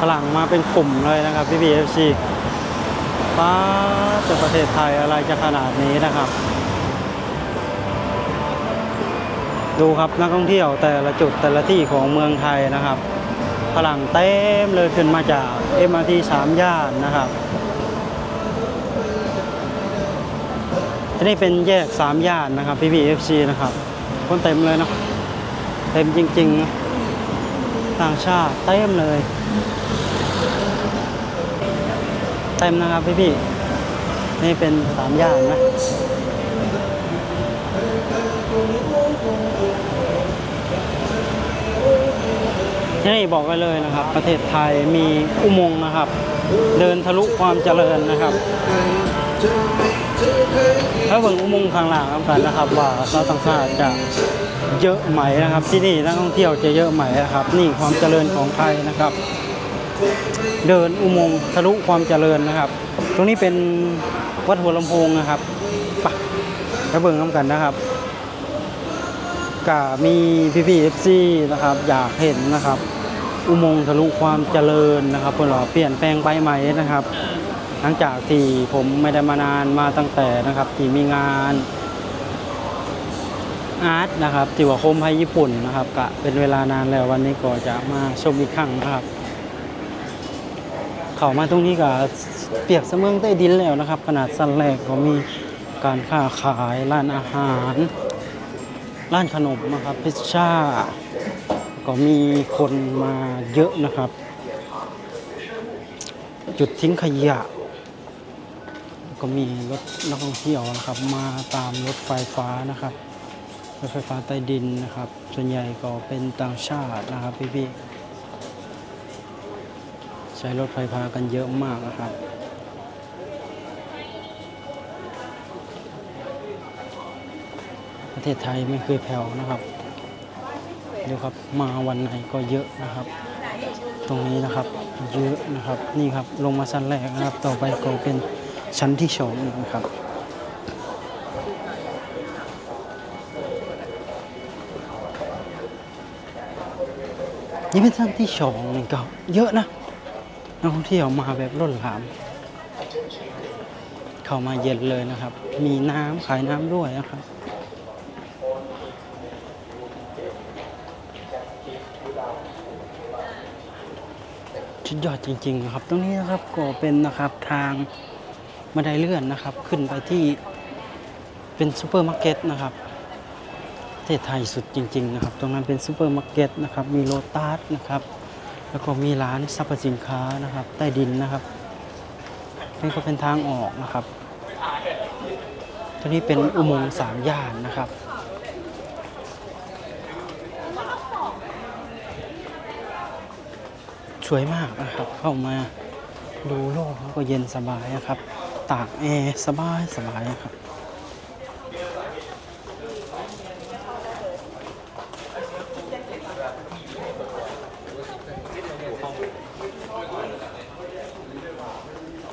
ฝรั่งมาเป็นกลุ่มเลยนะครับพี่บีเอฟซีป้าแต่ประเทศไทยอะไรจะขนาดนี้นะครับ ดูครับนักท่องเที่ยวแต่ละจุดแต่ละที่ของเมืองไทยนะครับฝรั่งเต็มเลยขึ้นมาจาก MRT สามย่านนะครับที่นี่เป็นแยกสามย่านนะครับพี่บีเอฟซีนะครับคนเต็มเลยนะเต็มจริงๆนะต่างชาติเต็มเลย เต็มนะครับพี่พี่นี่เป็นสามย่านนะนี่บอกไว้เลยนะครับ ประเทศไทยมีอุโมงค์นะครับ เดินทะลุความเจริญนะครับถ้าเบิ่งอุโมงค์ข้างหลังกันนะครับ ว่าชาต่างชาติจะเยอะไหมนะครับ ที่นี่นักท่องเที่ยวจะเยอะไหมนะครับ นี่ความเจริญของไทยนะครับ เดินอุโมงค์ทะลุความเจริญนะครับ ตรงนี้เป็นวัดหัวลำโพงนะครับไปไปเบิ่งน้ำกันนะครับก็มีพี่พีเอฟซีนะครับ อยากเห็นนะครับ อุโมงค์ทะลุความเจริญนะครับเพื่อเปลี่ยนแปลงไปไหม่นะครับ หลังจากที่ผมไม่ได้มานานมาตั้งแต่นะครับ ที่มีงานอาร์ตนะครับที่ว่าโคมไทยญี่ปุ่นนะครับก็เป็นเวลานานแล้ววันนี้ก็จะมาชมอีกครั้งนะครับ เข้ามาตรงนี้ก็เปียกเสมืองใต้ดินแล้วนะครับ ขนาดสั้นแรกก็มีการค้าขายร้านอาหาร ร้านขนมนะครับพิซซ่า ก็มีคนมาเยอะนะครับ จุดทิ้งขยะ ก็มีรถนักท่องเที่ยวนะครับ มาตามรถไฟฟ้านะครับรถไฟฟ้าใต้ดินนะครับ ส่วนใหญ่ก็เป็นต่างชาตินะครับพี่ๆ ใช้รถไฟฟ้ากันเยอะมากนะครับประเทศไทยไม่เคยแผ่วนะครับดูครับมาวันไหนก็เยอะนะครับ ตรงนี้นะครับเยอะนะครับนี่ครับลงมาชั้นแรกนะครับ ต่อไปก็เป็นชั้นที่สองนะครับนี่เป็นชั้นที่สองนี่ก็เยอะนะ นักท่องเที่ยวมาแบบล้นหลาม เข้ามาเย็นเลยนะครับ มีน้ำขายน้ำด้วยนะครับชุดยอดจริงๆนะครับ ตรงนี้นะครับก็เป็นนะครับทางบันไดเลื่อนนะครับ ขึ้นไปที่เป็นซูเปอร์มาร์เก็ตนะครับประเทศไทยสุดจริง ๆ นะครับ ตรงนั้นเป็นซูเปอร์มาร์เก็ตนะครับ มีโลตัสนะครับ แล้วก็มีร้านสรรพสินค้านะครับ ใต้ดินนะครับ นี่ก็เป็นทางออกนะครับตัวนี้เป็นอุโมงค์สามย่านนะครับสวยมากนะครับ เข้ามาดูโลกแล้วก็เย็นสบายนะครับ ตากแอร์สบายสบายนะครับ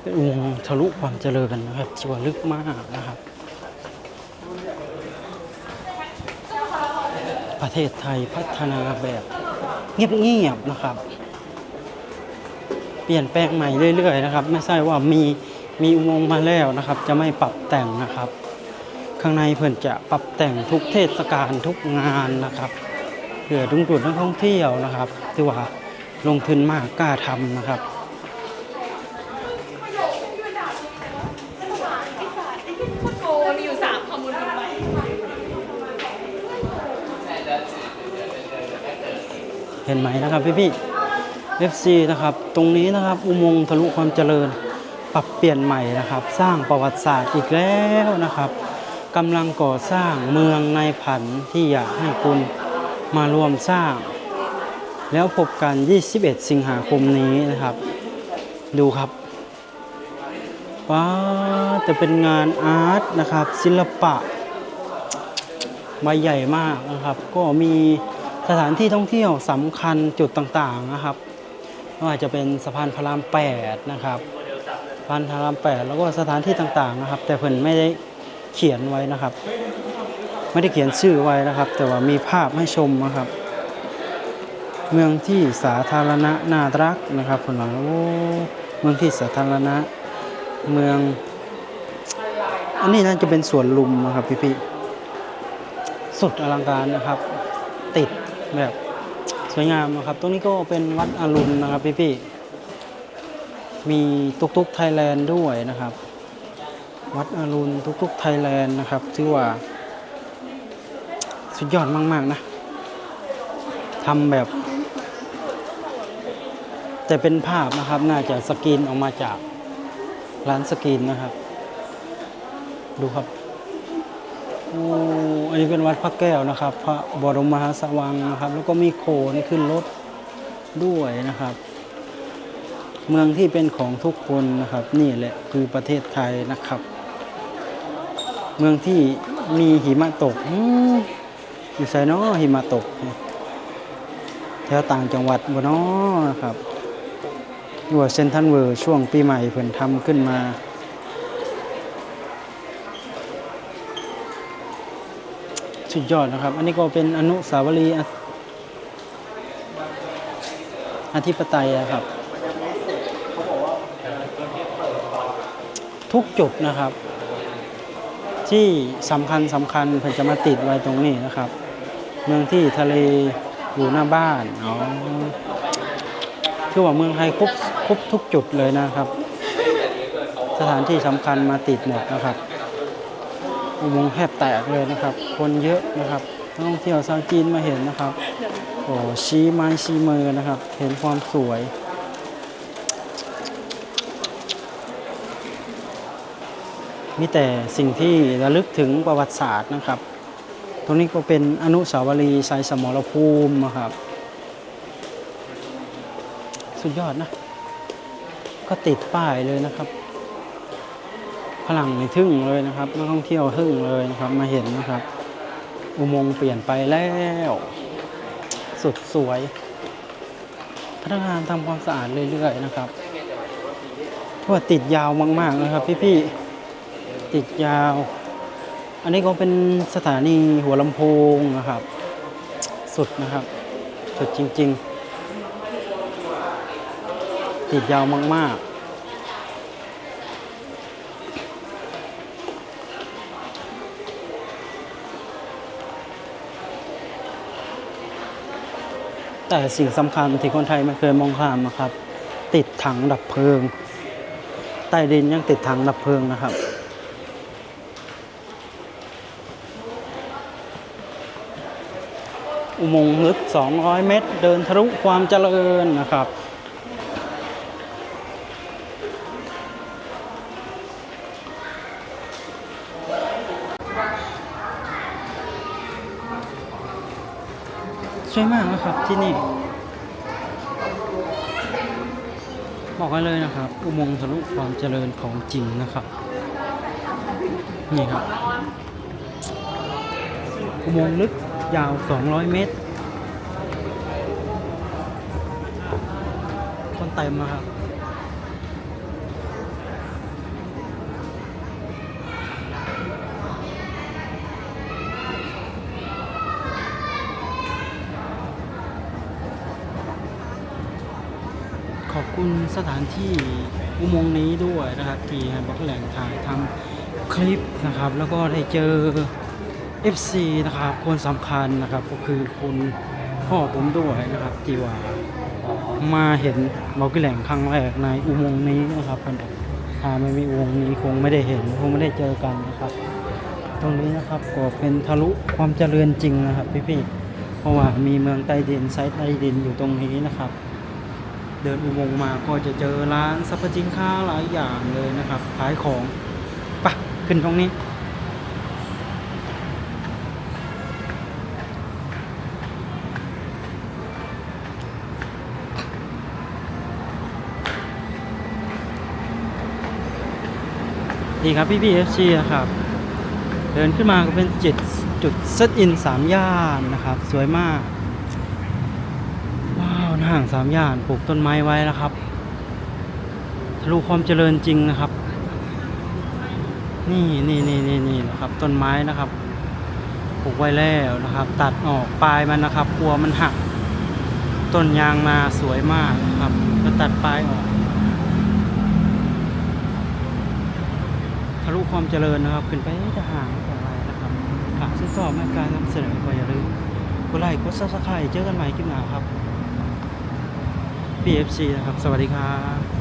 เป็นอุโมงค์ทะลุความเจริญนะครับที่วลึกมากนะครับ ประเทศไทยพัฒนาแบบเงียบๆนะครับ เปลี่ยนแปลงใหม่เรื่อยๆนะครับ ไม่ใช่ว่ามีมีอุโมงค์มาแล้วนะครับ จะไม่ปรับแต่งนะครับ ข้างในเพื่อนจะปรับแต่งทุกเทศกาลทุกงานนะครับเพื่อดึงดูดนักท่องเที่ยวนะครับที่ว่าลงทุนมากกล้าทำนะครับ ห็นไหมนะครับพี่พี่ๆ FC นะครับ ตรงนี้นะครับอุโมงค์ทะลุความเจริญ ปรับเปลี่ยนใหม่นะครับ สร้างประวัติศาสตร์อีกแล้วนะครับกำลังก่อสร้างเมืองในผันที่อยากให้คุณมารวมสร้าง แล้วพบกัน 21 สิงหาคมนี้นะครับ ดูครับว้าแต่เป็นงานอาร์ตนะครับ ศิลปะใบใหญ่มากนะครับ ก็มี สถานที่ท่องเที่ยวสำคัญจุดต่างๆนะครับไม่ว่าจะเป็นสะพานพระราม8นะครับสะพานพระราม8แล้วก็สถานที่ต่างๆนะครับ แต่เพิ่นไม่ได้เขียนไว้นะครับ ไม่ได้เขียนชื่อไว้นะครับ แต่ว่ามีภาพให้ชมนะครับ เมืองที่สาธารณะน่ารักนะครับคนหลังโอ้เมืองที่สาธารณะเมือง อันนี้น่าจะเป็นสวนลุมนะครับพี่ๆสุดอลังการนะครับ ติด แบบสวยงามนะครับ ตรงนี้ก็เป็นวัดอรุณนะครับพี่พี่ๆมีตุกตุกไทยแลนด์ด้วยนะครับ วัดอรุณตุกตุกไทยแลนด์นะครับถือว่า สุดยอดมาก ๆ นะทำแบบ แต่เป็นภาพนะครับ น่าจะสกรีนออกมาจากร้านสกรีนนะครับ ดูครับ อันนี้เป็นวัดพระแก้วนะครับ พระบรมมหาสวังนะครับ แล้วก็มีโขนขึ้นรถด้วยนะครับ เมืองที่เป็นของทุกคนนะครับ นี่แหละคือประเทศไทยนะครับ เมืองที่มีหิมะตกอยู่ไซนอหิมะตกแถวต่างจังหวัดบ่นาะนะครับอยู่ว่าเซนทันเวอร์ช่วงปีใหม่เพิ่นทำขึ้นมา สุดยอดนะครับ อันนี้ก็เป็นอนุสาวรีย์อธิปไตยอะครับ ทุกจุดนะครับ ที่สำคัญสำคัญเพิ่นจะมาติดไว้ตรงนี้นะครับ เมืองที่ทะเลอยู่หน้าบ้านอ๋อคือว่าเมืองไทยครบครบทุกจุดเลยนะครับ สถานที่สำคัญมาติดหมดนะครับ อุโมงค์แทบแตกเลยนะครับ คนเยอะนะครับนักท่องเที่ยวชาวจีนมาเห็นนะครับโอ้ชี้ไม้ชี้มือนะครับ เห็นความสวยมีแต่สิ่งที่ระลึกถึงประวัติศาสตร์นะครับ ตรงนี้ก็เป็นอนุสาวรีย์ไซสมรภูมินะครับ สุดยอดนะ ก็ติดป้ายเลยนะครับ พลังในทึ่งเลยนะครับนักท่องเที่ยวทึ่งเลยนะครับมาเห็นนะครับ อุโมงค์เปลี่ยนไปแล้ว สุดสวย พนักงานทำความสะอาดเรื่อยๆนะครับเพราะว่าติดยาวมากๆนะครับ พี่ๆติดยาว อันนี้ก็เป็นสถานีหัวลำโพงนะครับ สุดนะครับ สุดจริง ๆ ติดยาวมากๆ แต่สิ่งสำคัญที่คนไทยไม่เคยมองข้ามนะครับ ติดถังดับเพลิง ใต้ดินยังติดถังดับเพลิงนะครับ อุโมงค์ลึก 200 เมตร เดินทะลุความเจริญนะครับ สวยมากนะครับที่นี่ บอกกันเลยนะครับ อุโมงค์ทะลุความเจริญของจริงนะครับ นี่ครับ อุโมงค์ลึกยาว 200 เมตร คนเต็มนะครับ อบคุณสถานที่อุโมงค์นี้ด้วยนะครับ ที่ให้บอกแหล่งถ่ายทำคลิปนะครับ แล้วก็ได้เจอ FC นะครับคนสำคัญนะครับ ก็คือคุณพ่อผมด้วยนะครับที่ว่ามาเห็นบอกแหล่งครั้งแรกในอุโมงค์นี้นะครับเพิ่นบอกถ้าไม่มีอุโมงค์นี้คงไม่ได้เห็นคงไม่ได้เจอกันนะครับตรงนี้นะครับก็เป็นทะลุความเจริญจริงนะครับพี่ๆเพราะว่ามีเมืองใต้ดินไซต์ใต้ดินอยู่ตรงนี้นะครับ เดินอุโมงค์มาก็จะเจอร้านสรรพสินค้าหลายอย่างเลยนะครับขายของไปะขึ้นตรงนี้ นี่ครับพี่พี่เอฟซีครับ เดินขึ้นมาก็เป็นจุดจุดเซตอินสามย่านนะครับ สวยมาก ห่างสามย่านปลูกต้นไม้ไว้นะครับทะลุความเจริญจริงนะครับ นี่นี่นี่นี่นี่นะครับ ต้นไม้นะครับปลูกไว้แล้วนะครับ ตัดออกปลายมันนะครับกลัวมันหัก ต้นยางนาสวยมากนะครับก็ตัดปลายออกทะลุความเจริญนะครับ ขึ้นไปจะห่างอย่างไรนะครับหากชื่นชอบในการนำเสนอก็อย่าลืมกดไลค์กดซับสไครต์เจอกันใหม่คลิปหน้าครับ PFC นะครับ สวัสดีครับ